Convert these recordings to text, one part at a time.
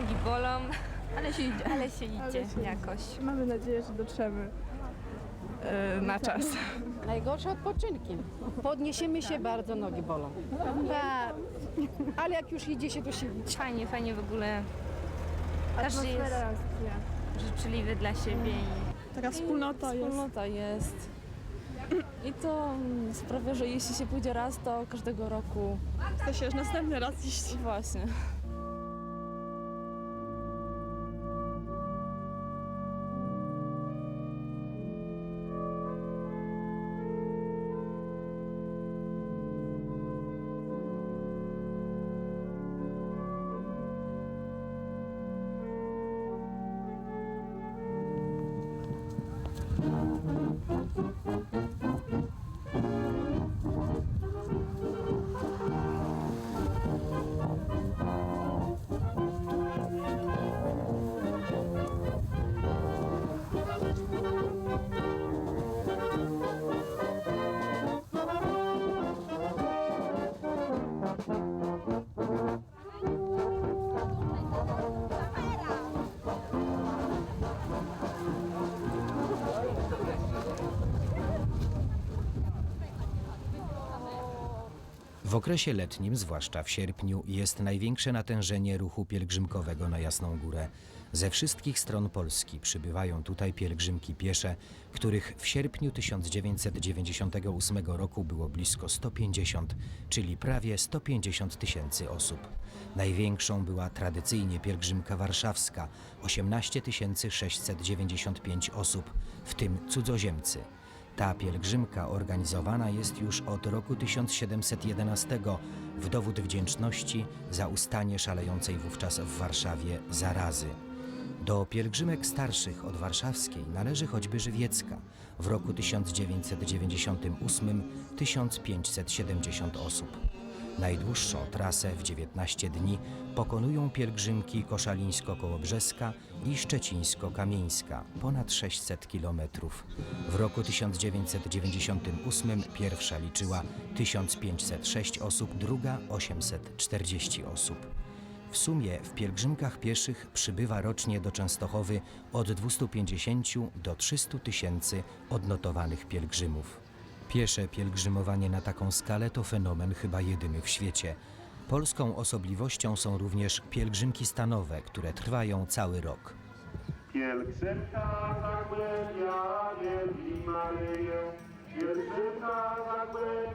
Nogi bolą, Ale się idzie. ale się idzie jakoś. Mamy nadzieję, że dotrzemy e, na czas. Najgorsze odpoczynki. Podniesiemy się, bardzo nogi bolą. Ba- Ale jak już idzie się, to się idzie. Fajnie, fajnie w ogóle. Każdy jest życzliwy dla siebie i Taka wspólnota jest. Wspólnota jest. I to mm, sprawia, że jeśli się pójdzie raz, to każdego roku Chce się już następny raz iść. właśnie. W okresie letnim, zwłaszcza w sierpniu, jest największe natężenie ruchu pielgrzymkowego na Jasną Górę. Ze wszystkich stron Polski przybywają tutaj pielgrzymki piesze, których w sierpniu 1998 roku było blisko 150, czyli prawie 150 tysięcy osób. Największą była tradycyjnie pielgrzymka warszawska 18 695 osób, w tym cudzoziemcy. Ta pielgrzymka organizowana jest już od roku 1711 w dowód wdzięczności za ustanie szalejącej wówczas w Warszawie zarazy. Do pielgrzymek starszych od warszawskiej należy choćby Żywiecka. W roku 1998 1570 osób. Najdłuższą trasę w 19 dni pokonują pielgrzymki koszalińsko-kołobrzeska i szczecińsko-kamieńska, ponad 600 kilometrów. W roku 1998 pierwsza liczyła 1506 osób, druga 840 osób. W sumie w pielgrzymkach pieszych przybywa rocznie do Częstochowy od 250 do 300 tysięcy odnotowanych pielgrzymów. Piesze pielgrzymowanie na taką skalę to fenomen chyba jedyny w świecie. Polską osobliwością są również pielgrzymki stanowe, które trwają cały rok. Pielgrzymka zagłębia Maryję, pielgrzymka zagłębia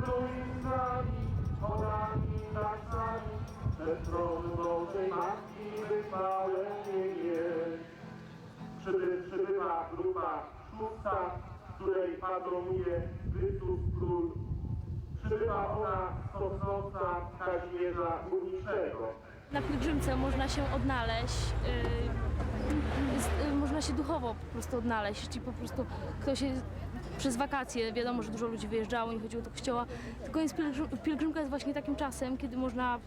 Powędruj z nami, polami, lasami, przed tron Bożej Matki wychwalenie jest. Przyby, przybywa grupa szósta, której patronuje Chrystus Król. Przybywa ona z Sosnowca Kazimierza Górniczego. Na pielgrzymce można się odnaleźć, yy, yy, można się duchowo po prostu odnaleźć, czyli po prostu ktoś przez wakacje, wiadomo, że dużo ludzi wyjeżdżało, nie chodziło do kościoła, tylko jest pielgrzym, pielgrzymka jest właśnie takim czasem, kiedy można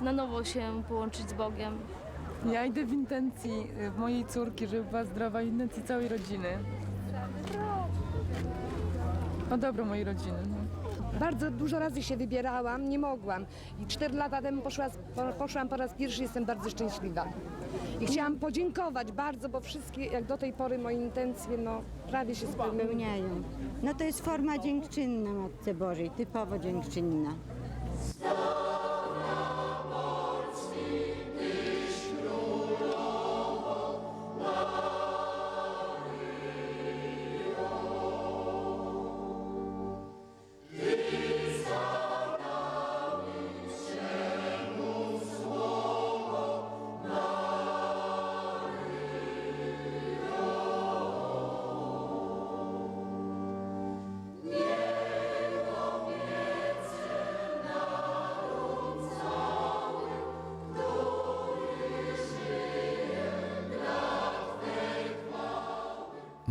na nowo się połączyć z Bogiem. Ja idę w intencji y, mojej córki, żeby była zdrowa, i intencji całej rodziny. O dobro mojej rodziny. Bardzo dużo razy się wybierałam, nie mogłam. I cztery lata temu poszła, po- poszłam po raz pierwszy, jestem bardzo szczęśliwa. I chciałam podziękować bardzo, bo wszystkie jak do tej pory moje intencje no, prawie się spełniają. No to jest forma dziękczynna Matce Bożej, typowo dziękczynna.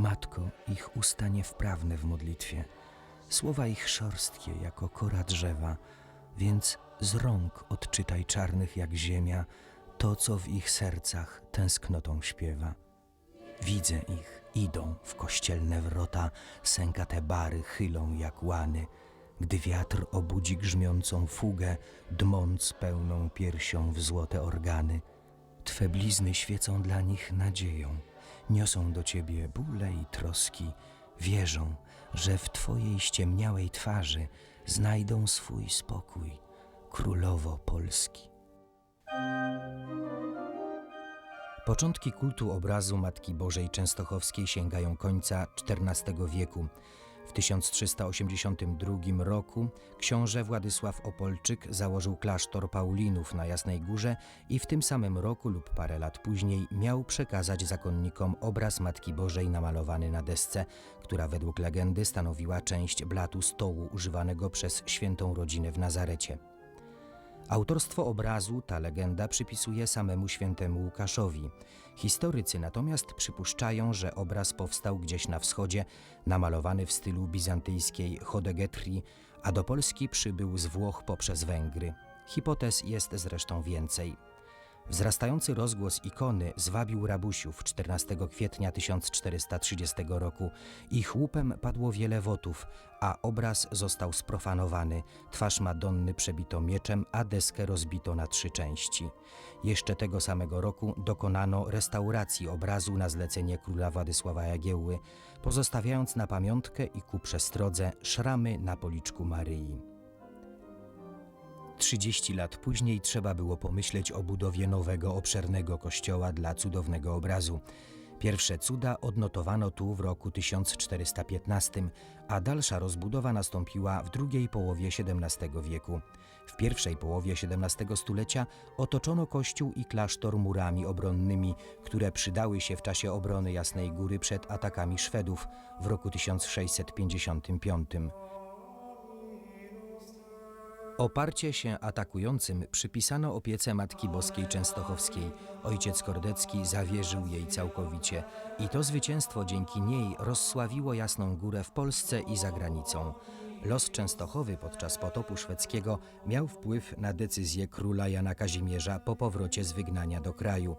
Matko, ich usta niewprawne w modlitwie. Słowa ich szorstkie jako kora drzewa, więc z rąk odczytaj czarnych jak ziemia to, co w ich sercach tęsknotą śpiewa. Widzę ich, idą w kościelne wrota, sękate bary chylą jak łany, gdy wiatr obudzi grzmiącą fugę, dmąc pełną piersią w złote organy. Twe blizny świecą dla nich nadzieją, niosą do ciebie bóle i troski, wierzą, że w twojej ściemniałej twarzy znajdą swój spokój, królowo Polski. Początki kultu obrazu Matki Bożej Częstochowskiej sięgają końca XIV wieku. W 1382 roku książę Władysław Opolczyk założył klasztor Paulinów na Jasnej Górze i w tym samym roku lub parę lat później miał przekazać zakonnikom obraz Matki Bożej namalowany na desce, która według legendy stanowiła część blatu stołu używanego przez świętą rodzinę w Nazarecie. Autorstwo obrazu ta legenda przypisuje samemu świętemu Łukaszowi. Historycy natomiast przypuszczają, że obraz powstał gdzieś na wschodzie, namalowany w stylu bizantyjskiej chodegetrii, a do Polski przybył z Włoch poprzez Węgry. Hipotez jest zresztą więcej. Wzrastający rozgłos ikony zwabił rabusiów 14 kwietnia 1430 roku. Ich łupem padło wiele wotów, a obraz został sprofanowany. Twarz Madonny przebito mieczem, a deskę rozbito na trzy części. Jeszcze tego samego roku dokonano restauracji obrazu na zlecenie króla Władysława Jagiełły, pozostawiając na pamiątkę i ku przestrodze szramy na policzku Maryi. 30 lat później trzeba było pomyśleć o budowie nowego, obszernego kościoła dla cudownego obrazu. Pierwsze cuda odnotowano tu w roku 1415, a dalsza rozbudowa nastąpiła w drugiej połowie XVII wieku. W pierwszej połowie XVII stulecia otoczono kościół i klasztor murami obronnymi, które przydały się w czasie obrony Jasnej Góry przed atakami Szwedów w roku 1655. Oparcie się atakującym przypisano opiece Matki Boskiej Częstochowskiej. Ojciec Kordecki zawierzył jej całkowicie i to zwycięstwo dzięki niej rozsławiło Jasną Górę w Polsce i za granicą. Los Częstochowy podczas potopu szwedzkiego miał wpływ na decyzję króla Jana Kazimierza po powrocie z wygnania do kraju.